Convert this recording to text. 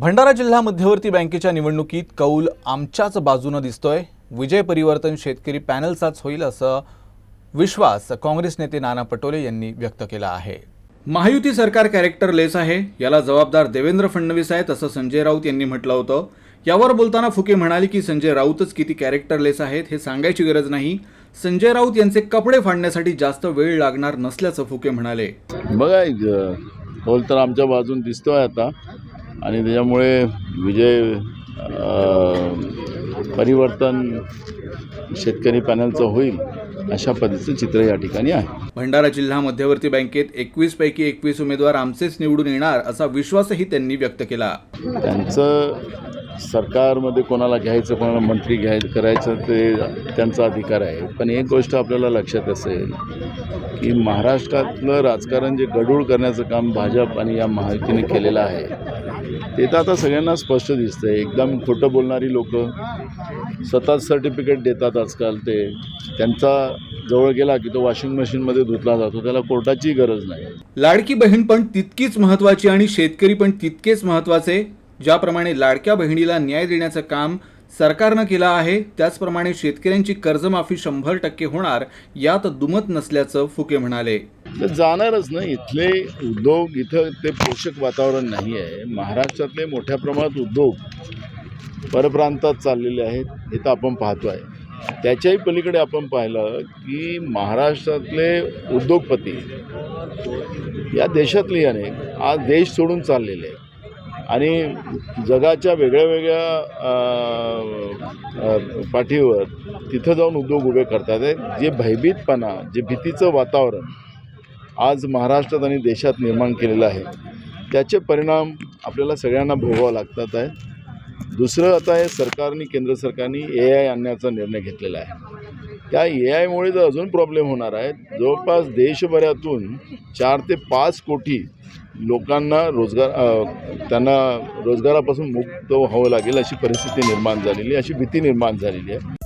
भंडारा जिल्हा मध्यवर्ती बँकेच्या निवडणुकीत कौल आमच्याच बाजूनं दिसतोय. विजय परिवर्तन शेतकरी पॅनलचाच होईल असं विश्वास काँग्रेस नेते नाना पटोले यांनी व्यक्त केला आहे. महायुती सरकार कॅरेक्टरलेस आहे याला जबाबदार देवेंद्र फडणवीस आहेत असं संजय राऊत यांनी म्हटलं होतं. यावर बोलताना फुके म्हणाले की संजय राऊतच किती कॅरेक्टरलेस आहेत हे सांगायची गरज नाही. संजय राऊत यांचे कपडे फाडण्यासाठी जास्त वेळ लागणार नसल्याचं फुके म्हणाले. बघा तर आमच्या बाजून दिसतोय आता. आणि त्याच्यामुळे विजय परिवर्तन शेतकरी पॅनलचं होईल अशा पद्धतीचं चित्र या ठिकाणी आहे. भंडारा जिल्हा मध्यवर्ती बँकेत एकवीस पैकी एकवीस उमेदवार आमचेच निवडून येणार असा विश्वासही त्यांनी व्यक्त केला. त्यांचं सरकारमध्ये कोणाला घ्यायचं कोणाला मंत्री घ्यायचं करायचं ते त्यांचा अधिकार आहे. पण एक गोष्ट आपल्याला लक्षात असेल की महाराष्ट्रातलं राजकारण जे गडूळ करण्याचं काम भाजप आणि या महायुतीने केलेलं आहे ते तर आता सगळ्यांना स्पष्ट दिसतं आहे एकदम खोटं बोलणारी लोक स्वतःच सर्टिफिकेट देतात आजकाल ते. त्यांचा जवळ गेला की तो वॉशिंग मशीनमध्ये धुतला जातो त्याला कोर्टाची गरज नाही. लाडकी बहीण पण तितकीच महत्वाची आणि शेतकरी पण तितकेच महत्त्वाचे ज्याप्रमाणे लाडक्या बहिणीला न्याय देण्याचं काम सरकारनं केलं आहे त्याचप्रमाणे शेतकऱ्यांची कर्जमाफी शंभर टक्के होणार यात दुमत नसल्याचं फुके म्हणाले. तर जाणारच ना इथले उद्योग इथं ते पोषक वातावरण नाही आहे. महाराष्ट्रातले मोठ्या प्रमाणात उद्योग परप्रांतात चाललेले आहेत हे तर आपण पाहतो आहे त्याच्याही पलीकडे आपण पाहिलं की महाराष्ट्रातले उद्योगपती या देशातले अनेक आज देश सोडून चाललेले आहेत. आणि जगाच्या वेगळ्या वेगळ्या पाठीवर तिथं जाऊन उद्योग उभे करतात. जे भयभीतपणा जे भीतीचं वातावरण आज महाराष्ट्रात आणि देशात निर्माण केलेलं आहे त्याचे परिणाम आपल्याला सगळ्यांना भोगावं लागतात आहे. दुसरं आता आहे सरकारने केंद्र सरकारने ए आय आणण्याचा निर्णय घेतलेला आहे. त्या ए आयमुळे तर अजून प्रॉब्लेम होणार आहे. जवळपास देशभरातून चार ते पाच कोटी लोकांना रोजगार त्यांना रोजगारापासून मुक्त व्हावं लागेल अशी परिस्थिती निर्माण झालेली अशी भीती निर्माण झालेली आहे.